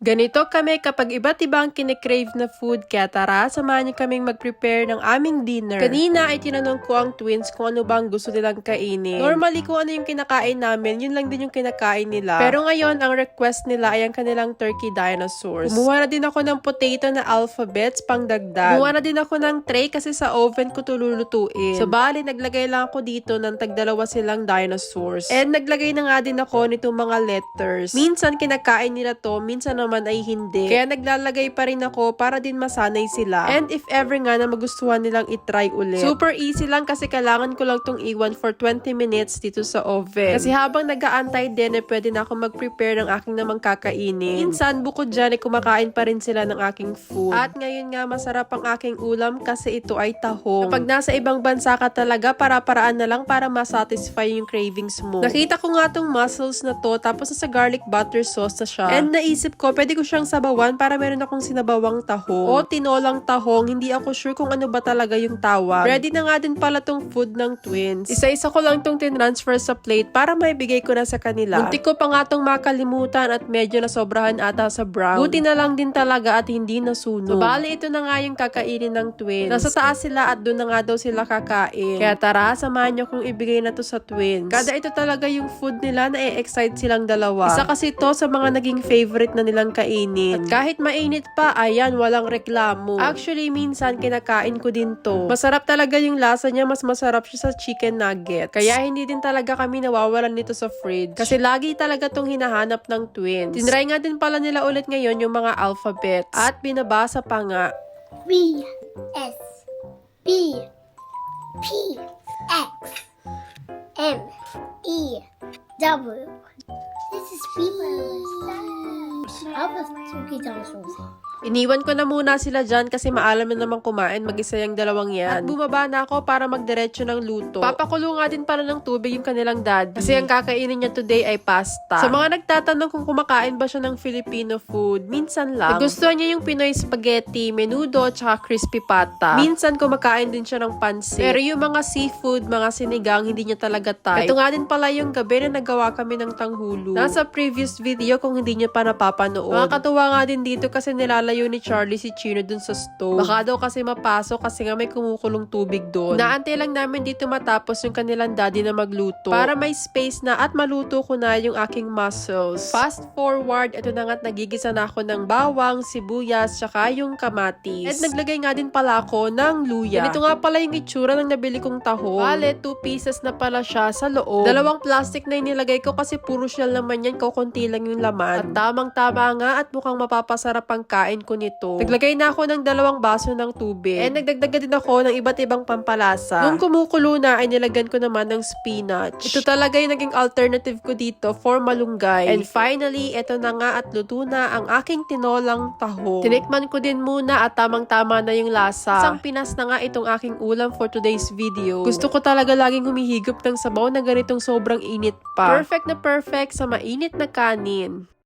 Ganito kami kapag iba't ibang kinikrave na food, kaya tara, samahan niyo kaming mag-prepare ng aming dinner. Kanina ay tinanong ko ang twins kung ano bang gusto nilang kainin. Normally, kung ano yung kinakain namin, yun lang din yung kinakain nila. Pero ngayon, ang request nila ay ang kanilang turkey dinosaurs. Kumuha na din ako ng potato na alphabets pang dagdag. Kumuha na din ako ng tray kasi sa oven ko tululutuin. So, bali, naglagay lang ako dito ng tagdalawa silang dinosaurs. And naglagay na nga din ako nitong mga letters. Minsan, kinakain nila to, minsan naman ay hindi. Kaya naglalagay pa rin ako para din masanay sila. And if ever nga na magustuhan nilang itry ulit. Super easy lang kasi kailangan ko lang tong iwan for 20 minutes dito sa oven. Kasi habang nag-aantay din, eh, pwede na ako mag-prepare ng aking namang kakainin. Minsan, bukod dyan, eh, kumakain pa rin sila ng aking food. At ngayon nga, masarap ang aking ulam kasi ito ay tahong. Kapag nasa ibang bansa ka talaga, para-paraan na lang para masatisfy yung cravings mo. Nakita ko nga tong mussels na to, tapos sa garlic butter sauce na siya. And naisip ko, pwede ko siyang sabawan para meron akong sinabawang tahong. O tinolang tahong, hindi ako sure kung ano ba talaga yung tawag. Ready na nga din pala tong food ng twins. Isa-isa ko lang tong tinransfer sa plate para maibigay ko na sa kanila. Muntik ko pa nga tong makalimutan at medyo nasobrahan ata sa brown. Buti na lang din talaga at hindi nasunog. So, bali ito na nga yung kakainin ng twins. Nasa taas sila at doon na nga daw sila kakain. Kaya tara, samahan niyo kung ibigay na to sa twins. Kada ito talaga yung food nila na e-excite silang dalawa. Isa kasi to sa mga naging favorite na nilang kainin. At kahit mainit pa, ayan, walang reklamo. Actually, minsan kinakain ko din to. Masarap talaga yung lasa niya, mas masarap siya sa chicken nugget. Kaya hindi din talaga kami nawawalan nito sa fridge. Kasi lagi talaga tong hinahanap ng twins. Tinry nga din pala nila ulit ngayon yung mga alphabets. At binabasa pa nga. B S B P X M E W. This is B. Alpha Turkey Dinosaurs. Iniwan ko na muna sila dyan kasi maalam na naman kumain, mag-isa yung dalawang yan. At bumaba na ako para magdiretso ng luto. Papakulo nga din pala ng tubig yung kanilang daddy. Kasi ang kakainin niya today ay pasta. Sa mga nagtatanong kung kumakain ba siya ng Filipino food, minsan lang. Nagustuhan niya yung Pinoy spaghetti, menudo, tsaka crispy pata. Minsan kumakain din siya ng pansit. Pero yung mga seafood, mga sinigang, hindi niya talaga type. Ito nga din pala yung gabi na nagawa kami ng tanghulu. Nasa previous video kung hindi niya pa napapanood. Nakakatuwa nga din dito kasi nilalayo ni Charlie si Chino dun sa stove. Baka daw kasi mapasok kasi nga may kumukulong tubig doon. Naantay lang namin dito matapos yung kanilang daddy na magluto. Para may space na at maluto ko na yung aking mussels. Fast forward, ito na nga't nagigisa na ako ng bawang, sibuyas, tsaka yung kamatis. At naglagay nga din pala ako ng luya. Ganito nga pala yung itsura ng nabili kong tahong. Bale, two pieces na pala siya sa loob. Dalawang plastic na inilagay ko kasi puro shell naman yan, kukunti lang yung laman. At tamang-tama nga at mukhang mapapasarap ang kain ko nito. Naglagay na ako ng dalawang baso ng tubig. And nagdagdag din ako ng iba't ibang pampalasa. Nung kumukulo na, ay nilagyan ko naman ng spinach. Ito talaga yung naging alternative ko dito for malunggay. And finally, ito na nga at luto na ang aking tinolang tahong. Tinikman ko din muna at tamang-tama na yung lasa. Isang Pinas na nga itong aking ulam for today's video. Gusto ko talaga laging humihigop ng sabaw na ganitong sobrang init pa. Perfect na perfect sa mainit na kanin.